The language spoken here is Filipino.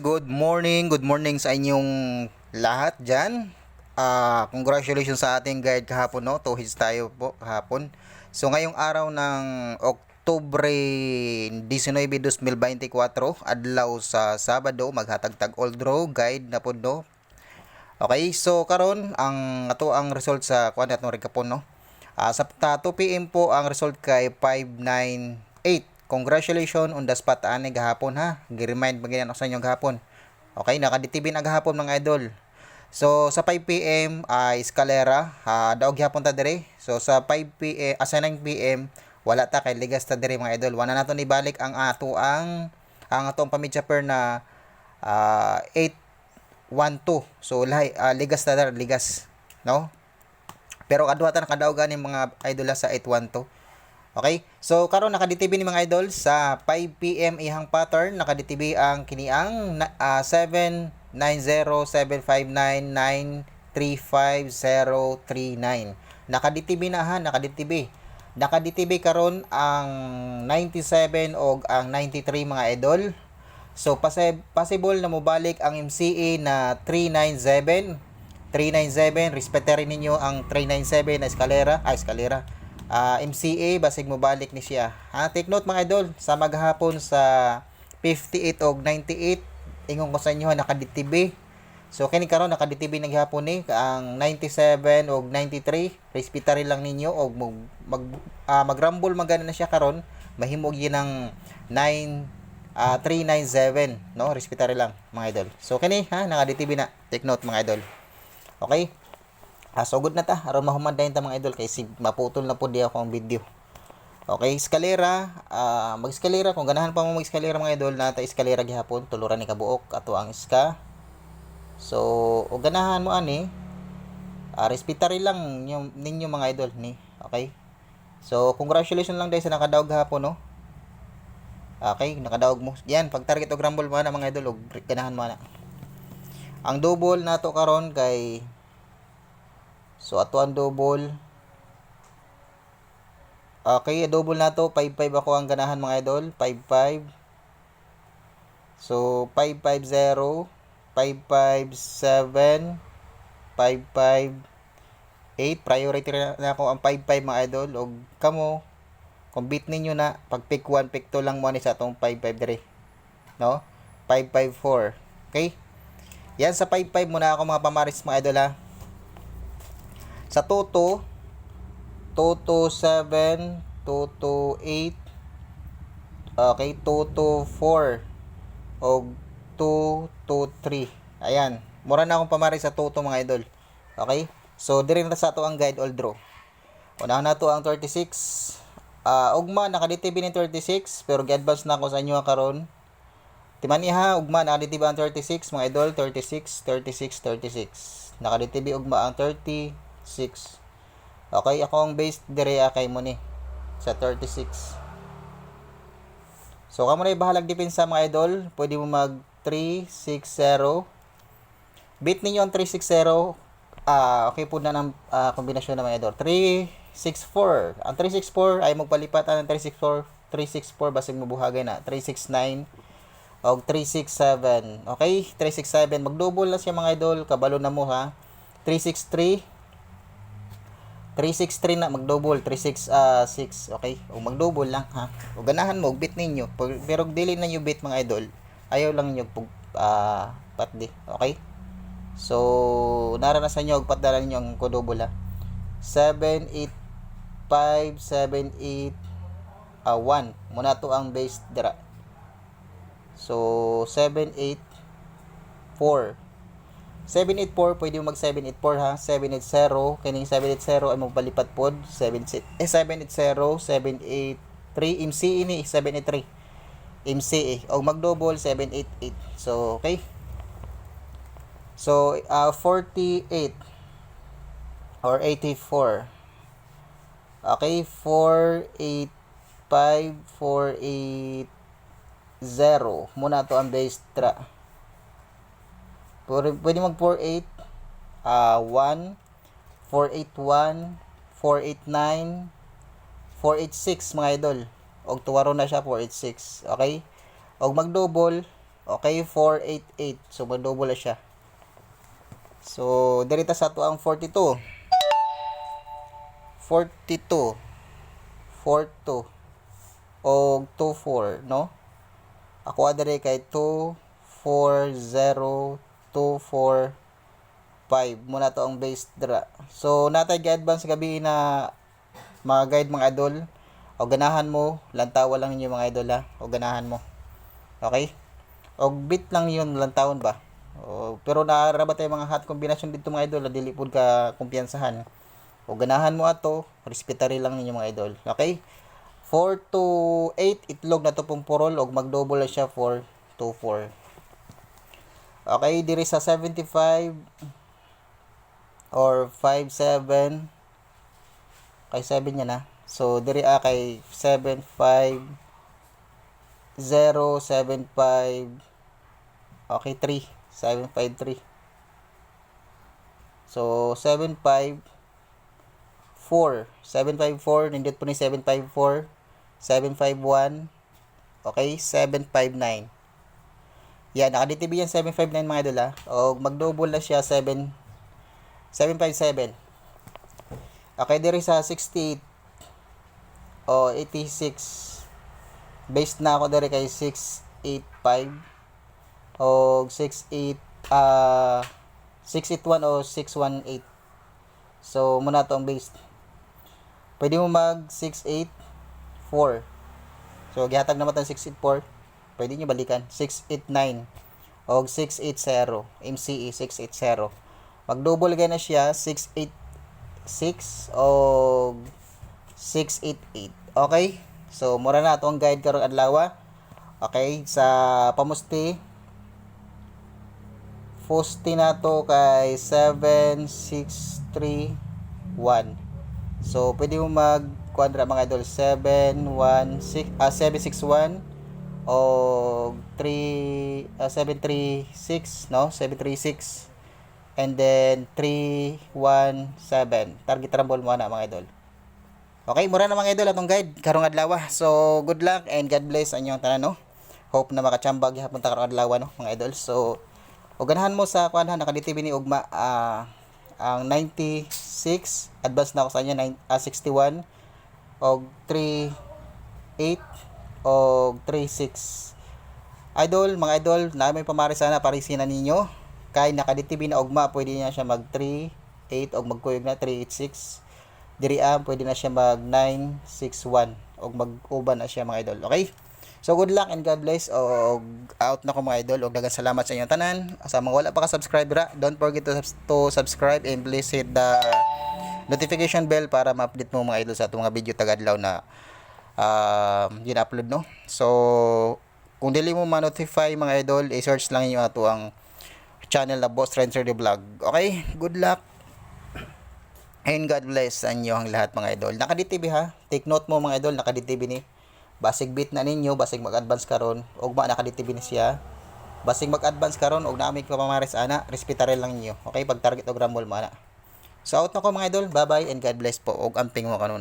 Good morning, good morning sa inyong lahat dyan. Ah, congratulations sa ating guide kahapon, no? Tuhis tayo po kahapon. So, ngayong araw ng Oktubre 19, 2024, adlaw sa Sabado, maghatagtag old row guide na po, no? Okay, so karon ang ato ang result sa kuan natin rekapon, no? Ah, sa ta 2 PM po ang result kay 598. Congratulations on the spot ani gahapon ha. Gi-remind maginan ako sa inyo gahapon. Okay, naka-DTV na gahapon mga idol. So sa 5 PM ay eskalera, uh, daog gyapon ta dire. So sa 5 PM, asa 9 PM wala ta kay ligas ta dire mga idol. Wala nato ni balik ang ato ang ang atong pamidya per na ah, 812. So lahi, ah, ligas ta dire, ligas, no? Pero kadwa ta nakadaog gani mga idol sa 812. Okay? So karon naka-DTV ni mga idol sa 5 PM ihang pattern naka-DTV ang kiniang uh, 79075993539. Naka-DTV na ha, naka-DTV. Naka-DTV karon ang 97 og ang 93 mga idol. So possible na mobalik ang MCE na 397 397 respeterin ninyo ang 397 na eskalera ah eskalera uh, MCA basig mo balik ni siya. Ha, take note mga idol, sa maghapon sa 58 og 98 ingon ko sa inyo naka-DTB. So kini karon naka-DTB naghapon ni ang 97 og 93 respetary lang ninyo og mag mag uh, magrumble magana na siya karon mahimog yin ang 9 uh, 397 no respetary lang mga idol. So kini ha naka-DTB na. Take note mga idol. Okay? Ah, so good na ta. Aron mahumad dayon ta mga idol kay sig maputol na po di ako ang video. Okay, eskalera, ah, mag-eskalera kung ganahan pa mo mag-eskalera mga idol, nata eskalera gihapon, tuluran ni kabuok ato ang iska. So, o ganahan mo ani, ah, respetary lang yung ninyo mga idol ni. Okay? So, congratulations lang dahil sa nakadaog gahapon no. Okay, nakadaog mo. Yan, pag target og rumble mo na mga idol, og ganahan mo na. Ang double nato karon kay So ato ang double. Okay, double na to. 5-5 ako ang ganahan mga idol. 5-5. So 5-5-0. 5-5-7. 5-5-8. Priority na ako ang 5-5 mga idol. O kamo, kung beat ninyo na, pag pick 1, pick 2 lang mo ni sa atong 5-5 No? 5-5-4. Okay? Yan sa 5-5 muna ako mga pamaris mga idol ha. Sa Toto, Toto 7, Toto 8, okay, Toto 4, o 2, 2, 3. Ayan. Mura na akong pamari sa Toto mga idol. Okay? So, diri na sa ato ang guide all draw. Unahan na to ang 36. Uh, ugma, naka-DTB ni 36, pero gi-advance na ako sa inyo karon. Timani ha, ugma, naka-DTB ang 36, mga idol, 36, 36, 36. Naka-DTB ugma ang 30, 6. Okay, ako ang base dire kay mo ni sa 36. So, kamo na bahalag depensa mga idol. Pwede mo mag 360. Beat ninyo ang 360. Ah, okay po na ng uh, kombinasyon ng mga idol. 364. Ang 364 ay magpalipat ang 364. 364 basig mabuhagay na. 369 og 367. Okay? 367 mag-double na siya mga idol. Kabalo na mo ha. 363 363 na mag-double 36 uh, 6 okay? O mag-double lang ha? O ganahan mo bit ninyo. Pero dili na yung bit mga idol. Ayaw lang niyo pug uh, patdi okay? So naranasan niyo og patdala ninyo ang ko-double ha? 7 8 5 7 8 uh, 1 muna to ang base dira. So 7 8 4 784 pwede mo mag 784 ha? 780 kining 780 ay magpalipat pod 7 eh 780 783 MC ini 783 MC eh o mag double 788 so okay. So uh, 48 or 84 okay 485 480 muna to ang base tra Pwede mag 48 uh, 1 481 489 486 mga idol. Og tuwaro na siya 486. Okay? Og mag double Okay, 488. So, mag-double na siya. So, dirita sa to ang 42. 42. 42. O 24, no? Ako adere kay 2, 4, 0, 2, 4, 5. Muna to ang base dra. So, natay ga-advance gabi na mga guide mga idol. O ganahan mo, lantawa lang ninyo mga idol ha. O ganahan mo. Okay? O bit lang yun, lantawon ba? O, pero naaraba tayo mga hot combination dito mga idol, dili pud ka kumpiyansahan. O ganahan mo ato, respetary lang ninyo mga idol. Okay? 4 to 8 itlog na to pong purol og mag-double siya 4 to 4. Okay, diri sa 75 or 5 7 kay 7 niya na. So diri ah kay 7 5 0 7 5 Okay, 3. 7 5 3. So 7 5 4. 754, nindot po ni 754. 751. Okay, 759. Yan, naka-DTB yan 759 mga idol ha. O mag-double na siya 7 757. Okay, diri sa 68 o 86. Based na ako diri kay 685 o 68 ah 681 o 618. So muna to ang base. Pwede mo mag 684. So gihatag naman tang 684. Pwede niyo balikan 689 o 680 MCE 680. Mag double gana siya 686 o 688. Okay? So mura na atong guide karong adlaw. Okay, sa pamusti Fusti na to kay 7631. So, pwede mo mag quadra mga idol 716 ah 761 o 3 ah, 736 no? 736 and then 317 target rumble mo na mga idol. Okay, mura na mga idol atong guide. Karong adlaw. So, good luck and God bless sa inyong tanan no. Hope na makachambag gihapon ta karong adlaw no mga idol. So, o ganahan mo sa kuanhan nakaditv ni ugma ah, ang 96 advance na ako sa inyo 9, ah, 61 og 38 og 36 idol mga idol na may pamari sana parisina ninyo. Kay nakaditv na ugma pwede na siya mag 38 og magkuyog na 386 diri am pwede na siya mag 961 og mag-uban na siya mga idol. Okay? So good luck and God bless. Og out na ko mga idol. Og daghang salamat sa inyong tanan. Sa mga wala pa ka subscriber, don't forget to, to subscribe and please hit the notification bell para ma-update mo mga idol sa atong mga video tagadlaw na uh, gina-upload no. So kung dili mo ma-notify mga idol, i-search lang niyo ato ang channel na Boss Trencher the Vlog. Okay? Good luck. And God bless sa inyo ang lahat mga idol. Naka-DTV ha. Take note mo mga idol, naka-DTV ni basig bit na ninyo basig mag-advance karon og ma naka-DTV ni siya basig mag-advance karon og naamig pamamares ana respetare lang ninyo okay pag target og rumble mo ana so out na ko mga idol bye bye and God bless po og amping mo kanuna